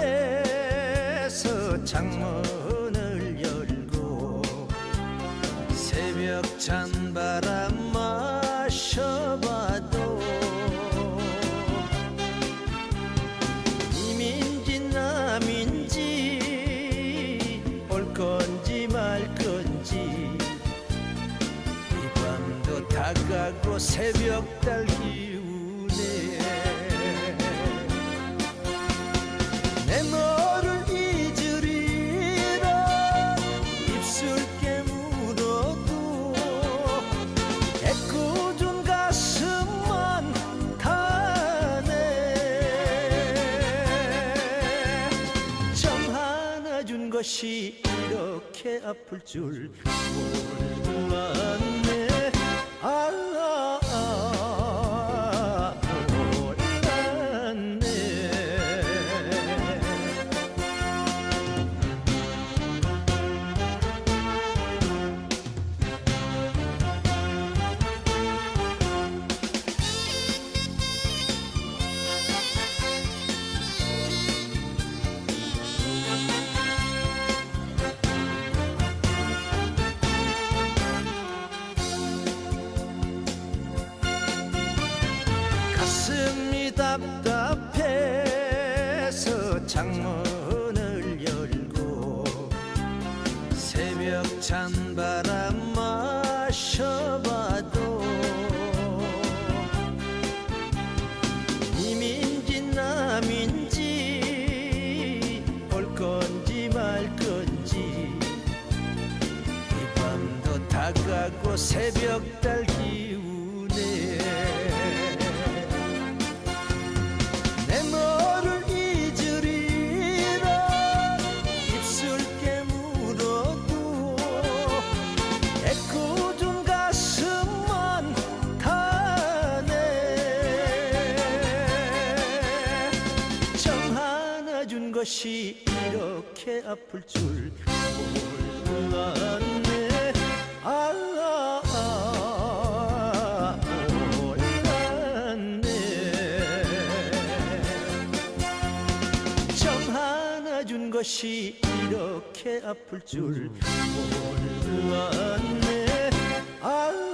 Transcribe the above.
답답해서 창문을 열고 새벽 찬바람 마셔봐도 이민지 남인지 올 건지 말 건지 이 밤도 다가고 새벽 달 기우네 것이 이렇게 아플 줄 몰랐 답답해서 창문을 열고 새벽 찬 바람 마셔봐도 이민지 남인지 올 건지 말 건지 이 밤도 다가고 새벽 달 기우 것이 이렇게 아플 줄 몰랐네. 아, 아, 몰랐네. 정 하나 준 것이 이렇게 아플 줄 몰랐네. 아,